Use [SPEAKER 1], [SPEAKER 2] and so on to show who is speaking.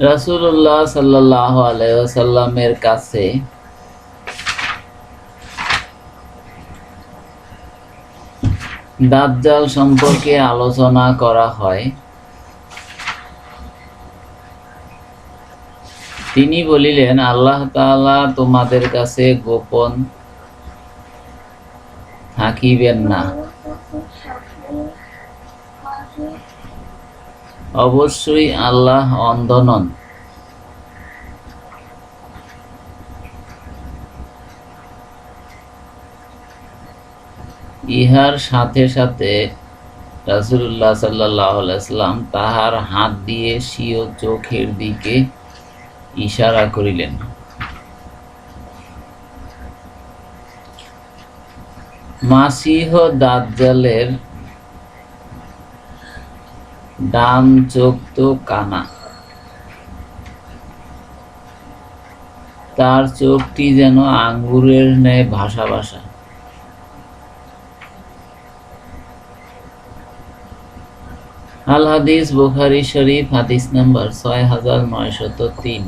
[SPEAKER 1] রাসূলুল্লাহ সাল্লাল্লাহু আলাইসাল্লামের কাছে দাজ্জাল সম্পর্কে আলোচনা করা হয়। তিনি বলিলেন, আল্লাহ তাআলা তোমাদের কাছে গোপন থাকিবেন না। অবশ্যই আল্লাহ অন্ধ নন। ইহার সাথে সাথে রাসূলুল্লাহ সাল্লাল্লাহু আলাইহি তাহার হাত দিয়ে স্বীয় চোখের দিকে ইশারা করিলেন। মাসিহ দাজ্জালের ডান চোখ তো কানা। তার চোখটি যেন আঙ্গুরের ন্যায় ভাসা ভাসা। আল হাদিস বুখারি শরীফ হাদিস নাম্বার ছয় হাজার নয়শত তিন।